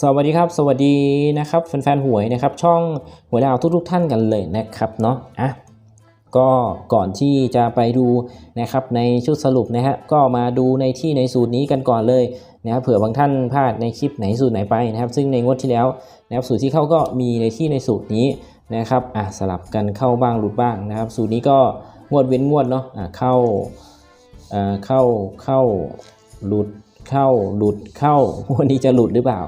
สวัสดีครับ สวัสดีนะครับแฟนๆหวยนะครับ ช่องหวยดาวทุกๆท่านกันเลยนะครับเนาะอะ ก็ก่อนที่จะไปดูนะครับในชุดสรุปนะฮะก็มาดูในที่ในสูตรนี้กันก่อนเลยนะครับเผื่อบางท่านพลาดในคลิปไหนสูตรไหนไปนะครับ ซึ่งในงวดที่แล้วนะครับสูตรที่เข้าก็มีในที่ในสูตรนี้นะครับอะสลับกันเข้าบ้างหลุดบ้างนะครับ สูตรนี้ก็งวดเว้นงวดเนาะอะเข้าอ่าเข้าเข้าหลุดเข้าหลุดเข้างวันนี้จะหลุดหรือเปล่า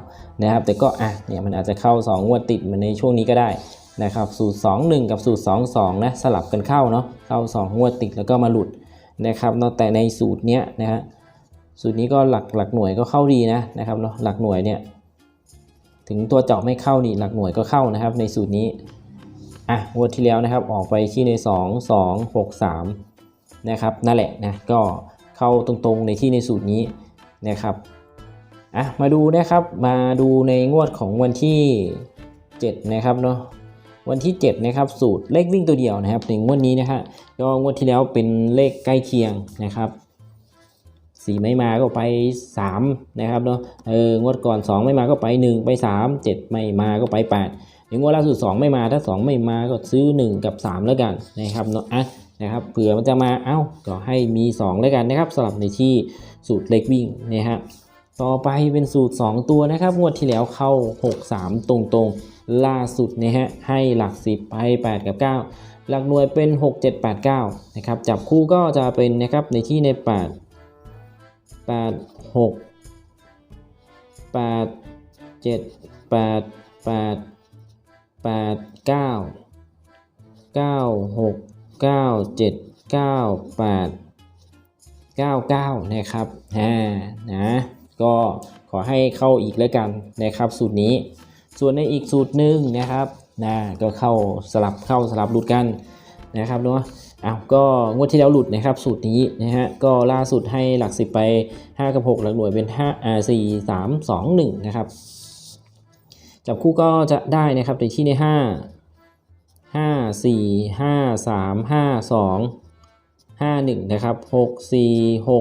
นะครับ แต่ก็อะเนี่ยมันอาจจะเข้า 2 งวดติดมันในช่วงนี้ก็ได้ นะครับสูตร 2 1 กับสูตร 2 2 นะสลับกันเข้าเนาะเข้า 2 งวดติดแล้วก็มาหลุดนะครับเนาะแต่ในสูตรเนี้ยนะฮะสูตรนี้ก็หลักหลักหน่วยก็เข้าดีนะนะครับเนาะหลักหน่วยเนี่ยถึงตัวเจาะไม่เข้านี่หลักหน่วยก็เข้านะครับ ในสูตรนี้อะงวดที่แล้วนะครับออกไปที่ใน 2 2 6 3นะครับนั่นแหละนะก็เข้าตรงๆในที่ในสูตรนี้นะครับอะมาดูนะครับมาดูในงวดของวันที่ 7 นะครับเนาะ วันที่7นะครับสูตรเลขวิ่งตัวเดียวนะครับในงวดนี้นะฮะก็งวดที่แล้วเป็นเลขใกล้เคียงนะครับสีไม่มาก็ไป 3 นะครับเนาะเอองวดก่อน 2 ไม่มาก็ไป 1 ไป 3 7 ไม่มาก็ไป8ในงวดล่าสุด 2 ไม่มาถ้า 2 ไม่มาก็ซื้อ 1 กับ 3 แล้วกันนะครับเนาะอะนะครับเผื่อมันจะมาเอ้าก็ให้มี 2 แล้วกันนะครับสลับในที่สูตรเลขวิ่งนะฮะต่อไปเป็นสูตร 2 ตัวนะครับงวดที่แล้วเข้า 6 3 ตรงๆ ล่าสุดนะฮะให้หลัก 10 ไป 8 กับ 9 หลักหน่วยเป็น 6 7 8 9นะครับจับคู่ก็จะเป็นนะครับในที่ใน 8 8 6 8 7 8 8 8 9 9 6 9 7 9 8 99 นะครับอ่านะ ก็ขอให้เข้าอีกแล้วกันนะครับ สูตรนี้ ส่วนในอีกสูตรหนึ่งนะครับนะก็เข้าสลับเข้าสลับหลุดกันนะครับเนาะอ้าวก็งวดที่แล้วหลุดนะครับสูตรนี้นะฮะก็ล่าสุดให้หลัก 10 ไป 5 กับ 6 หลักหน่วยเป็น5อ่า4 3 2 1 นะครับจับคู่ก็จะได้นะครับในที่ใน 5 5 4 5 3 5 2 5 1 นะครับ 6 4 6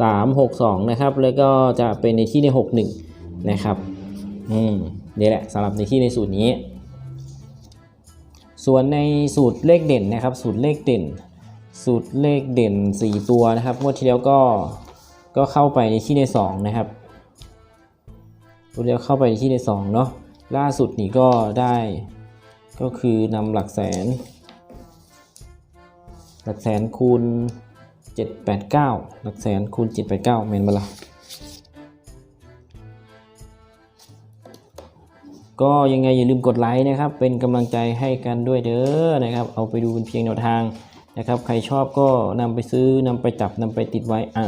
3 6 2 นะครับ แล้วก็จะเป็นในที่ใน 6 1 นะครับ อืมนี่แหละสำหรับในที่ในสูตรนี้ ส่วนในสูตรเลขเด่นนะครับ สูตรเลขเด่น สูตรเลขเด่น 4 ตัวนะครับงวดที่แล้วก็ก็เข้าไปในที่ใน 2 นะครับงวดที่แล้วเข้าไปในที่ใน2เนาะล่าสุดนี่ก็ได้ ก็คือนำหลักแสน หลักแสนคูณ789 หลักแสนคูณ789เมนบละ ก็ยังไงอย่าลืมกดไลค์นะครับ เป็นกำลังใจให้กันด้วยเด้อนะครับ เอาไปดูเป็นเพียงแนวทางนะครับ ใครชอบก็นำไปซื้อนำไปจับนำไปติดไว้อ่า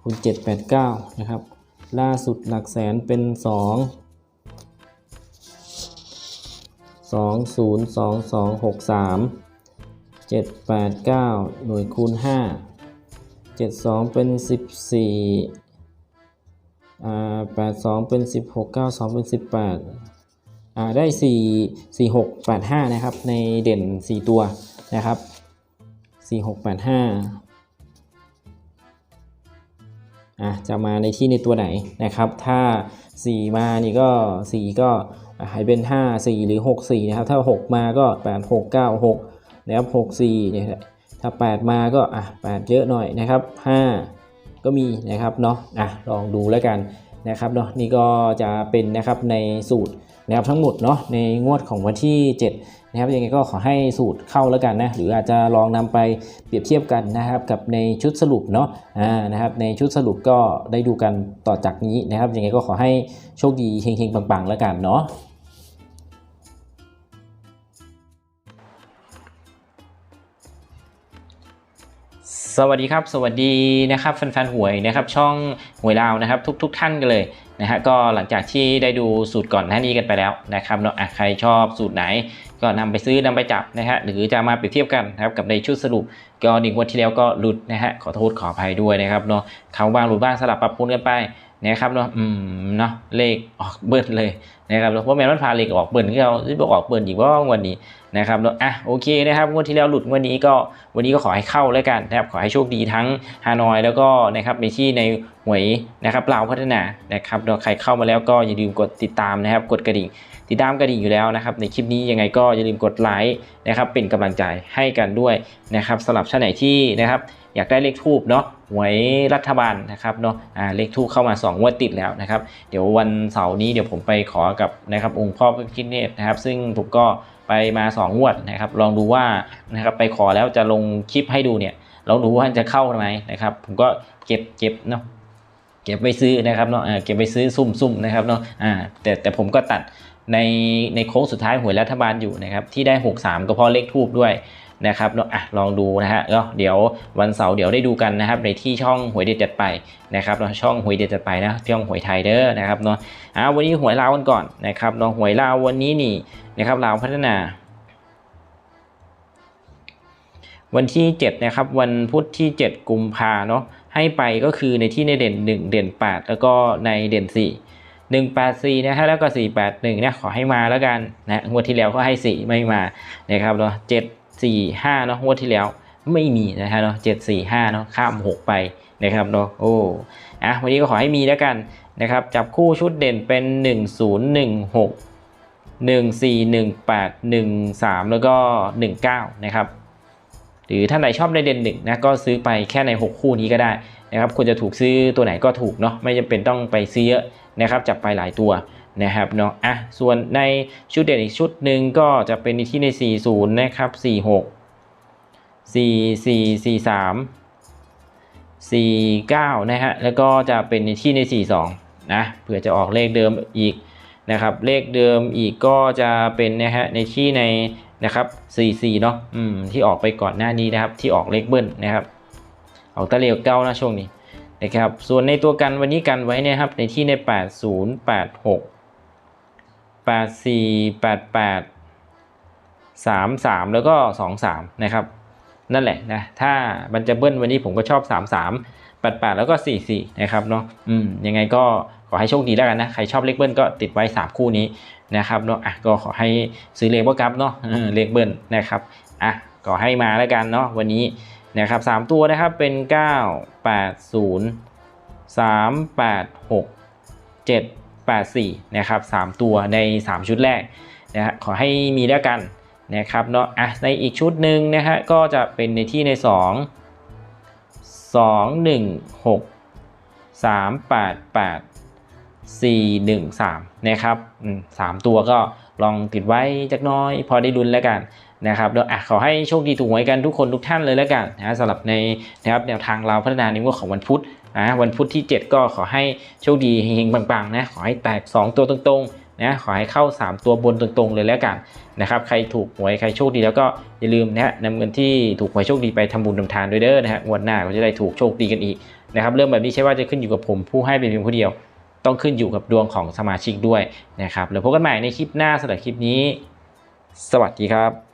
คูณ789 นะครับ ล่าสุดหลักแสนเป็น 2 2 0 2 2 6 3 7 8 9 หน่วยคูณ 5 7 2 เป็น 14 อ่า8 2เป็น16 9 2เป็น18อ่าได้4 4 6 8 5นะครับ ในเด่น4ตัวนะครับ4 6 8 5อะจะมาในที่ในตัวไหนนะครับ ถ้า 4 มานี่ก็ 4 ก็อะให้เป็น 5 4 หรือ 6 4 นะครับ ถ้า 6 มาก็ 8 6 9 6 นะครับ 64เนี่ยถ้า 8 มาก็อะ8เยอะหน่อยนะครับ 5 ก็มีนะครับเนาะอะลองดูแล้วกันนะครับเนาะนี่ก็จะเป็นนะครับในสูตรนะครับทั้งหมดเนาะในงวดของวันที่ 7 นะครับยังไงก็ขอให้สูตรเข้าแล้วกันนะหรืออาจจะลองนำไปเปรียบเทียบกันนะครับกับในชุดสรุปเนาะอ่านะครับในชุดสรุปก็ได้ดูกันต่อจากนี้นะครับยังไงก็ขอให้โชคดีเฮงๆปังๆแล้วกันเนาะ สวัสดีครับสวัสดีนะครับแฟนๆหวยนะครับช่องหวยดาวนะครับทุกๆทท่านกันเลยนะฮะก็หลังจากที่ได้ดูสูตรก่อนหน้านี้กันไปแล้วนะครับเนาะใครชอบสูตรไหน ก็นำไปซื้อนำไปจับนะฮะหรือจะมาเปรียบเทียบกันนะครับกับในชุดสรุปก็หนึ่งวันที่แล้วก็หลุดนะฮะขอโทษขออภัยด้วยนะครับเนาะเขาบ้างหลุดบ้างสลับปรับปรุงกันไป นะครับเนาะอืมเนาะเลขออกเบิ้ลเลยนะครับเพราะแมนมันพาเลขออกเบิ้ลที่เราที่บอกออกเบิ้ลอีกว่าวันนี้นะครับเนาะอะโอเคนะครับงวดที่แล้วหลุดงวดนี้ก็วันนี้ก็ขอให้เข้าแล้วกันนะครับขอให้โชคดีทั้งฮานอยแล้วก็นะครับในที่ในหวยนะครับลาพัฒนานะครับเนาะใครเข้ามาแล้วก็อย่าลืมกดติดตามนะครับกดกระดิ่งติดตามกระดิ่งอยู่แล้วนะครับในคลิปนี้ยังไงก็อย่าลืมกดไลค์นะครับเป็นกำลังใจให้กันด้วยนะครับสำหรับท่านไหนที่นะครับ อยากได้เลขทูบเนาะหวยรัฐบาลนะครับเนาะอ่าเลขทูบเข้ามา2งวดติดแล้วนะครับ เดี๋ยววันเสาร์นี้เดี๋ยวผมไปขอกับนะครับองค์พ่อพระพิฆเนศนะครับ ซึ่งผมก็ไปมา2งวดนะครับ ลองดูว่านะครับไปขอแล้วจะลงคลิปให้ดูเนี่ยลองดูว่าจะเข้าไหมนะครับ ผมก็เก็บเก็บเนาะเก็บไว้ซื้อนะครับเนาะเก็บไว้ซื้อซุ่มๆนะครับเนาะอ่าแต่แต่ผมก็ตัดในในโค้งสุดท้ายหวยรัฐบาลอยู่นะครับที่ได้ 63 ก็เพราะเลขทูบด้วย นะครับเนาะอะลองดูนะฮะก็เดี๋ยววันเสาร์เดี๋ยวได้ดูกันนะครับในที่ช่องหวยเด็ดจัดไปนะครับเนาะช่องหวยเด็ดจัดไปนะช่องหวยไทยเด้อนะครับเนาะอ่าวันนี้หวยลาวกันก่อนนะครับเนาะหวยลาววันนี้นี่นะครับลาวพัฒนา วันที่7นะครับวันพุธที่ 7 กุมภาเนาะให้ไปก็คือในที่ในเด่น 1 เด่น 8 แล้วก็ในเด่น 4 184นะฮะแล้วก็ 481เนี่ยขอให้มาแล้วกันนะงวดที่แล้วก็ให้ 4 ไม่มานะครับเนาะ7 4 5เนาะงวดที่แล้วไม่มีนะฮะเนาะ7 4 5เนาะข้าม6ไปนะครับเนาะโอ้อะวันนี้ก็ขอให้มีแล้วกันนะครับจับคู่ชุดเด่นเป็น 1016 1418 13 แล้วก็ 19 นะครับ หรือท่านไหนชอบในเด่นหนึ่งนะก็ซื้อไปแค่ใน 6 คู่นี้ก็ได้นะครับควรจะถูกซื้อตัวไหนก็ถูกเนาะไม่จำเป็นต้องไปซื้อเยอะนะครับจับไปหลายตัว นะครับเนาะอะส่วนในชุดเด่นอีกชุดหนึ่งก็จะเป็นที่ใน 40 นะครับ 46 44 43 49 นะฮะแล้วก็จะเป็นในที่ใน 42 นะเผื่อจะออกเลขเดิมอีกนะครับเลขเดิมอีกก็จะเป็นนะฮะในที่ในนะครับ 44 เนาะอืมที่ออกไปก่อนหน้านี้นะครับที่ออกเลขเบิ้ลนะครับออกตะเลียวเก้านะช่วงนี้นะครับส่วนในตัวกันวันนี้กันไว้เนะครับในที่ใน 80 86 84 88 33 แล้วก็ 23 นะครับ นั่นแหละนะ ถ้ามันจะเบิ้ลวันนี้ผมก็ชอบ 33 88 แล้วก็ 44 นะครับเนาะอืมยังไงก็ขอให้โชคดีแล้วกันนะ ใครชอบเลขเบิ้ลก็ติดไว้ 3 คู่นี้นะครับเนาะอะก็ขอให้ซื้อเลขว่ากลับเนาะเออเลขเบิ้ลนะครับอะก็ให้มาแล้วกันเนาะวันนี้นะครับ3ตัวนะครับเป็น 9 8 0 3 8 6 7 8 4นะครับ3ตัวใน 3 ชุดแรกนะฮะขอให้มีแล้วกันนะครับเนาะอะในอีกชุดหนึ่งนะฮะก็จะเป็นในที่ใน 2 2 1 6 3 8 8 4 1 3นะครับอืมสามตัวก็ลองติดไว้จักน้อยพอได้ลุ้นแล้วกันนะครับเดี๋ยวอะขอให้โชคดีถูกหวยกันทุกคนทุกท่านเลยแล้วกันนะสำหรับในนะครับแนวทางเราพัฒนาในงวดของวันพุธ นะวันพุธที่ 7 ก็ขอให้โชคดีเฮงๆปังๆนะขอให้แตก 2 ตัวตรงๆนะขอให้เข้า 3 ตัวบนตรงๆเลยแล้วกันนะครับใครถูกหวยใครโชคดีแล้วก็อย่าลืมนะนำเงินที่ถูกหวยโชคดีไปทำบุญทำทานด้วยเด้อนะฮะวันหน้าก็จะได้ถูกโชคดีกันอีกนะครับเรื่องแบบนี้ใช่ว่าจะขึ้นอยู่กับผมผู้ให้เป็นเพียงผู้เดียว ต้องขึ้นอยู่กับดวงของสมาชิกด้วยนะครับแล้วพบกันใหม่ในคลิปหน้าสำหรับคลิปนี้ สวัสดีครับ